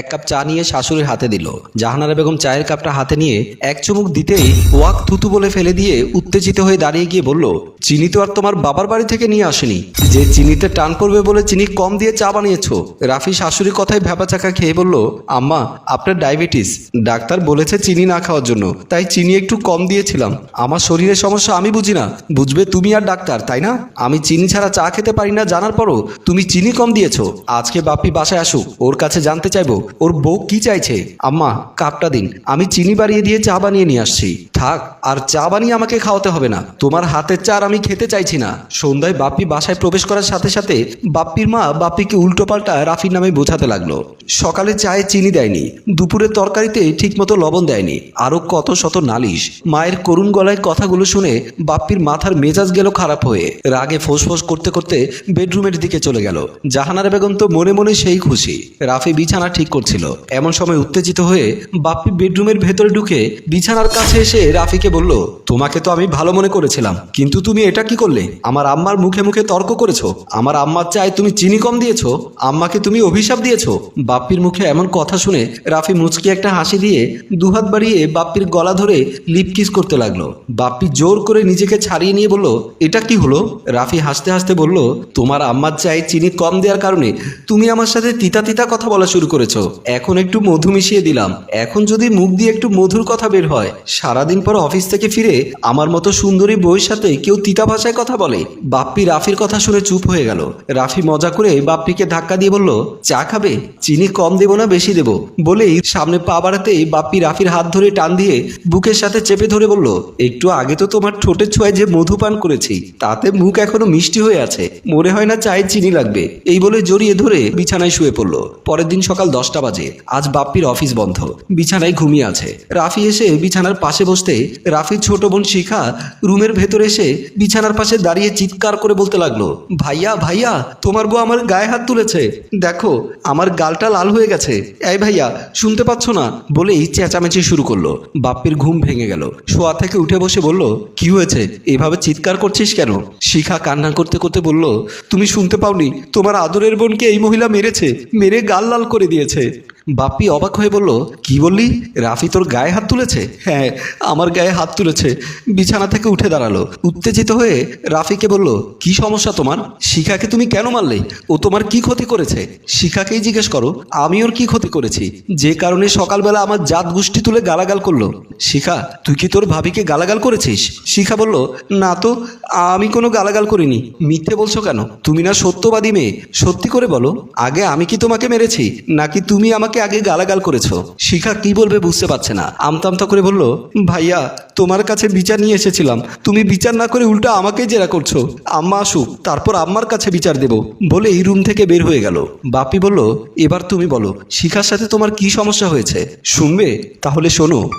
এক কাপ চা নিয়ে শাশুড়ির হাতে দিল। জাহানারা বেগম চায়ের কাপটা হাতে নিয়ে এক চুমুক দিতেই ওয়াক থুতু বলে ফেলে দিয়ে উত্তেজিত হয়ে দাঁড়িয়ে গিয়ে বলল, চিনি তো আর তোমার বাবার বাড়ি থেকে নিয়ে আসেনি। যে চিনিতে টান পড়বে বলে চিনি কম দিয়ে চা বানিয়েছো। রাফি শাশুড়ির কথায় ভ্যাপাচাকা খেয়ে বলল, আম্মা, আপনার ডায়াবেটিস। ডাক্তার বলেছে চিনি না খাওয়ার জন্য, তাই চিনি একটু কম দিয়েছিলাম। আমার শরীরের সমস্যা আমি বুঝি না। বুঝবে তুমি আর ডাক্তার, তাই না? আমি চিনি ছাড়া চা খেতে পারি না, জানার পরও তুমি চিনি কম দিয়েছ। আজকে বাপ্পি বাসায় আসুক, ওর কাছে জানতে চাইব। ওর বউ কি চাইছে? আম্মা, কাপটা দিন। আমি চিনি বাড়িয়ে দিয়ে চা বানিয়ে নিয়ে আসছি। থাক, আর চা বানিয়ে আমাকে খাওয়াতে হবে না। তোমার হাতের চা আর আমি খেতে চাইছি না। সন্ধ্যায় বাপ্পি বাসায় প্রবেশ করার সাথে সাথে বাপ্পির মা বাপ্পিকে উল্টোপাল্টা রাফির নামে বোঝাতে লাগল। সকালে চায়ে চিনি দেয়নি। দুপুরের তরকারিতে ঠিকমতো লবণ দেয়নি। আরও কত শত নালিশ। মায়ের করুণ গলায় কথাগুলো শুনে বাপ্পির মাথার মেজাজ গেল খারাপ হয়ে। রাগে ফোঁস করতে করতে বেডরুমের দিকে চলে গেল। জাহানারা বেগম তো মনে মনে সেই খুশি। রাফি বিছানা ঠিক করছিল। এমন সময় উত্তেজিত হয়ে বাপ্পি বেডরুমের ভেতরে ঢুকে বিছানার কাছে এসে রাফিকে বলল, তোমাকে তো আমি ভালো মনে করেছিলাম, কিন্তু তুমি এটা কি করলে? আমার আম্মার মুখে মুখে তর্ক করেছ, আমার আম্মার চায় তুমি চিনি কম দিয়েছ, আম্মাকে তুমি অভিশাপ দিয়েছ। বাপ্পির মুখে এমন কথা শুনে রাফি মুচকি একটা হাসি দিয়ে দুহাত বাড়িয়ে বাপ্পির গলা ধরে লিপকিস করতে লাগল। বাপ্পি জোর করে নিজেকে ছাড়িয়ে নিয়ে বলল, এটা কি হলো? রাফি হাসতে হাসতে বলল, তোমার আম্মার চাই চিনি কম দেওয়ার কারণে তুমি আমার সাথে তিতা তিতা কথা বলা শুরু করেছ। এখন একটু মধু মিশিয়ে দিলাম। এখন যদি মুখ দিয়ে একটু মধুর কথা বের হয়, সারাদিন পর অফিস থেকে ফিরে আমার মতো সুন্দরী বউয়ের সাথে কেউ তিতা ভাষায় কথা বলে। বাপ্পি রাফির কথা শুনে চুপ হয়ে গেল। রাফি মজা করে বাপ্পিকে ধাক্কা দিয়ে বলল, চা খাবে? চিনি কম দেবো না, বেশি দেবো? বলেই সামনে পা বাড়াতেই বাপ্পি রাফির হাত ধরে টান দিয়ে বুকের সাথে চেপে ধরে বলল, একটু আগে তো তোমার ঠোঁটের ছোঁয়ায় যে মধু পান করেছি, তাতে মুখ এখনও মিষ্টি হয়ে আছে। মনে হয় না চায়ে চিনি লাগবে। এই বলে জড়িয়ে ধরে বিছানায় শুয়ে পড়ল। পরের দিন সকাল দশটা বাজে। আজ বাপ্পির অফিস বন্ধ। বিছানায় ঘুমিয়ে আছে। রাফি এসে বিছানার পাশে বসতে রাফির ছোট বোন শিখা রুমের ভেতরে এসে বিছানার পাশে দাঁড়িয়ে চিৎকার করে বলতে লাগল, ভাইয়া ভাইয়া, তোমার বউ আমার গায়ে হাত তুলেছে। দেখো, আমার গালটা লাল হয়ে গেছে। এই ভাইয়া, শুনতে পাচ্ছ না? বলেই চেঁচামেচি শুরু করল। বাপ্পির ঘুম ভেঙে গেল। শোয়া থেকে উঠে বসে বলল, কি হয়েছে? এভাবে চিৎকার করছিস কেন? শিখা কান্না করতে করতে বলল, তুমি শুনতে পাওনি, তোমার আদরের বোনকে এই মহিলা মেরেছে, মেরে গাল লাল করে দিয়েছে। santé. বাপ্পি অবাক হয়ে বলল, কি বললি? রাফি তোর গায়ে হাত তুলেছে? হ্যাঁ আমার গায়ে হাত তুলেছে। বিছানা থেকে উঠে দাঁড়াল। উত্তেজিত হয়ে রাফিকে বলল, কি সমস্যা তোমার? শিখাকে তুমি কেন মারলে? ও তোমার কি ক্ষতি করেছে? শিখাকেই জিজ্ঞেস করো, আমি ওর কি ক্ষতি করেছি? যে কারণে সকালবেলা আমার জাত গোষ্ঠী তুলে গালাগাল করল। শিখা, তুই কি তোর ভাবিকে গালাগাল করেছিস? শিখা বলল, না তো, আমি কোনো গালাগাল করিনি। মিথ্যে বলছো কেন? তুমি না সত্যবাদী মেয়ে। সত্যি করে বলো, আগে আমি কি তোমাকে মেরেছি? নাকি তুমি আমাকে আগে গালাগাল করেছ। শিখা কি বলবে বুঝতে পারছে না। আমতামতা করে বলল, ভাইয়া, তোমার কাছে বিচার নিয়ে এসেছিলাম। তুমি বিচার না করে উল্টা আমাকেই জেরা করছ। আম্মা আসুক, তারপর আম্মার কাছে বিচার দেব। বলে এই রুম থেকে বের হয়ে গেল। বাপি বলল, এবার তুমি বলো, শিখার সাথে তোমার কি সমস্যা হয়েছে? শুনবে? তাহলে শোনো।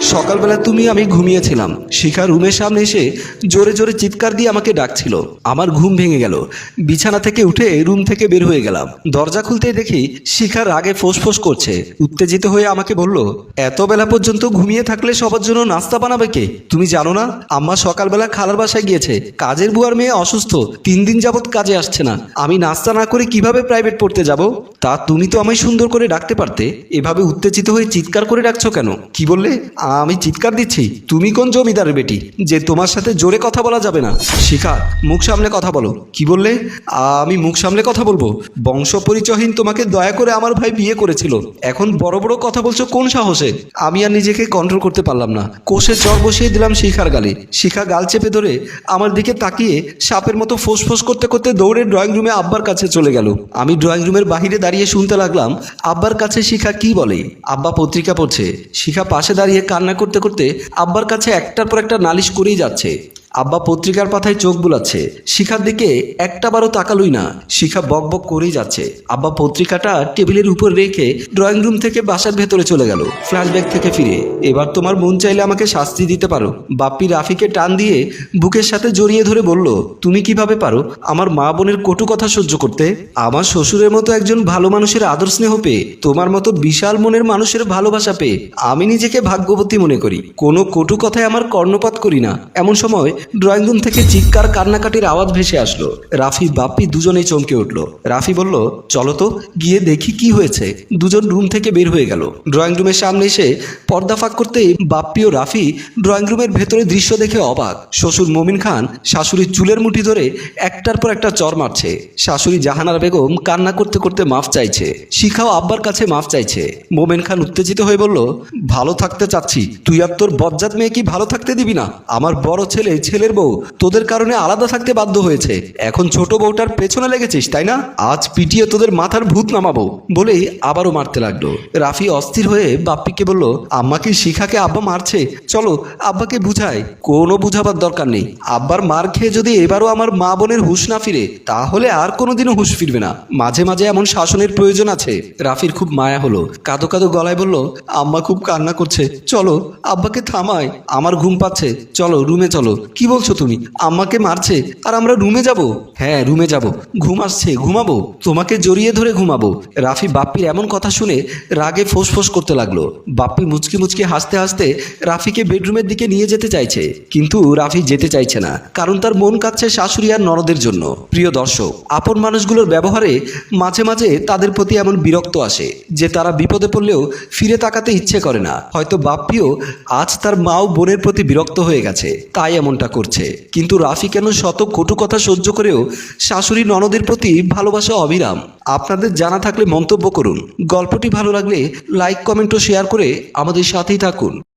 সকালবেলা তুমি আমি ঘুমিয়েছিলাম। শিখা রুমের সামনে এসে জোরে জোরে চিৎকার দিয়ে আমাকে ডাকছিল। আমার ঘুম ভেঙে গেল। বিছানা থেকে উঠে রুম থেকে বের হয়ে গেলাম। দরজা খুলতে দেখি শিখার রাগে ফোঁস করছে। উত্তেজিত হয়ে আমাকে বলল, এত বেলা পর্যন্ত ঘুমিয়ে থাকলে সবার জন্য নাস্তা বানাবে কে? তুমি জানো না, আম্মা সকালবেলা খালার বাসায় গিয়েছে। কাজের বুয়ার মেয়ে অসুস্থ, তিন দিন যাবৎ কাজে আসছে না। আমি নাস্তা না করে কীভাবে প্রাইভেট পড়তে যাব? তা তুমি তো আমায় সুন্দর করে ডাকতে পারতে। এভাবে উত্তেজিত হয়ে চিৎকার করে ডাকছো কেন? কি বললে? আমি চিৎকার দিচ্ছি। তুমি কোন জমিদারের বেটি? যে তোমার সাথে জোরে কথা বলা যাবে না। শিখা, মুখ সামলে কথা বলো। কি বললে? আমি মুখ সামলে কথা বলব। বংশ পরিচয়হীন তোমাকে দয়া করে আমার ভাই বিয়ে করেছিল। এখন বড় বড় কথা বলছো কোন সাহসে? আমি আর নিজেকে কন্ট্রোল করতে পারলাম না। কোষে চর বসিয়ে দিলাম শিখার গালে। শিখা গাল চেপে ধরে আমার দিকে তাকিয়ে সাপের মতো ফোঁস ফোঁস করতে করতে দৌড়ে ড্রয়িং রুমে আব্বার কাছে চলে গেল। আমি ড্রয়িং রুমের বাহিরে দাঁড়িয়ে শুনতে লাগলাম, আব্বার কাছে শিখা কি বলে? আব্বা পত্রিকা পড়ছে। শিখা পাশে দাঁড়িয়ে কান্না করতে করতে আব্বার কাছে একটার পর একটা নালিশ করেই যাচ্ছে। আব্বা পত্রিকার পাতায় চোখ বুলাচ্ছে। শিখার দিকে একটা বারও তাকালুই না। শিখা বক বক করেই যাচ্ছে। আব্বা পত্রিকাটা টেবিলের উপর রেখে ড্রয়িং রুম থেকে বাসার ভেতরে চলে গেল, ফ্ল্যাশব্যাক থেকে ফিরে। এবার তোমার মন চাইলে আমাকে শাস্তি দিতে পারো। বাপ্পি রাফিকে টান দিয়ে বুকের সাথে জড়িয়ে ধরে বলল, তুমি কীভাবে পারো? আমার মা বোনের কটু কথা সহ্য করতে। আমার শ্বশুরের মতো একজন ভালো মানুষের আদর স্নেহ পেয়ে, তোমার মতো বিশাল মনের মানুষের ভালোবাসা পেয়ে, আমি নিজেকে ভাগ্যবতী মনে করি। কোনো কটু কথায় আমার কর্ণপাত করি না। এমন সময় ড্রয়িং রুম থেকে চিৎকার কান্নাকাটির আওয়াজ ভেসে আসলো। রাফি বাপ্পি দুজনেই চমকে উঠল। রাফি বলল, চলো তো, গিয়ে দেখি কি হয়েছে। দুজন রুম থেকে বের হয়ে গেল। ড্রয়িং রুমের সামনে এসে পর্দা ফাঁক করতেই বাপ্পি ও রাফি ড্রয়িং রুমের ভেতরে দৃশ্য দেখে অবাক। শ্বশুর মমিন খান শাশুড়ির চুলের মুঠি ধরে একটার পর একটা চর মারছে। শাশুড়ি জাহানার বেগম কান্না করতে করতে মাফ চাইছে। শিখাও আব্বার কাছে মাফ চাইছে। মোমেন খান উত্তেজিত হয়ে বলল, ভালো থাকতে চাচ্ছি। তুই আর তোর বজ্জাত মেয়ে কি ভালো থাকতে দিবি না? আমার বড় ছেলে ছেলের বউ, তোদের কারণে আলাদা থাকতে বাধ্য হয়েছে। এখন ছোট বউটার পেছনে লেগেছিস, তাই না? আজ পিটিয়ে তোদের মাথার ভূত নামাবো, বলেই আবারও মারতে লাগল। রাফি অস্থির হয়ে বাপ্পিকে বলল আম্মাকে শিখাকে আব্বা মারছে? চলো, আব্বাকে বুঝায় কোনো বুঝাবার দরকার নেই। আব্বার মার খেয়ে যদি এবারও আমার মা বোনের হুঁশ না ফিরে, তাহলে আর কোনোদিনও হুঁশ ফিরবে না। মাঝে মাঝে এমন শাসনের প্রয়োজন আছে। রাফির খুব মায়া হলো। কাদো কাদো গলায় বলল, আম্মা খুব কান্না করছে। চলো, আব্বাকে থামায় আমার ঘুম পাচ্ছে। চলো, রুমে চলো। কি বলছো তুমি? আম্মাকে মারছে? আর আমরা রুমে যাব? হ্যাঁ রুমে যাব। ঘুম আসছে, ঘুমাবো। তোমাকে জড়িয়ে ধরে ঘুমাবো। রাফি বাপ্পির এমন কথা শুনে রাগে ফোঁস করতে লাগল। বাপ্পি মুচকি মুচকি হাসতে হাসতে রাফিকে বেডরুমের দিকে নিয়ে যেতে চাইছে। কিন্তু রাফি যেতে চাইছে না, কারণ তার মন কাচ্ছে শাশুড়ি আর নরদের জন্য। প্রিয় দর্শক, আপন মানুষগুলোর ব্যবহারে মাঝে মাঝে তাদের প্রতি এমন বিরক্ত আসে, যে তারা বিপদে পড়লেও ফিরে তাকাতে ইচ্ছে করে না। হয়তো বাপ্পিও আজ তার মা ও বোনের প্রতি বিরক্ত হয়ে গেছে, তাই এমনটা করছে। কিন্তু রাফি কেন শত কটু কথা সহ্য করেও শাশুড়ি ননদের প্রতি ভালোবাসা অবিরাম? আপনাদের জানা থাকলে মন্তব্য করুন। গল্পটি ভালো লাগলে লাইক, কমেন্ট ও শেয়ার করে আমাদের সাথেই থাকুন।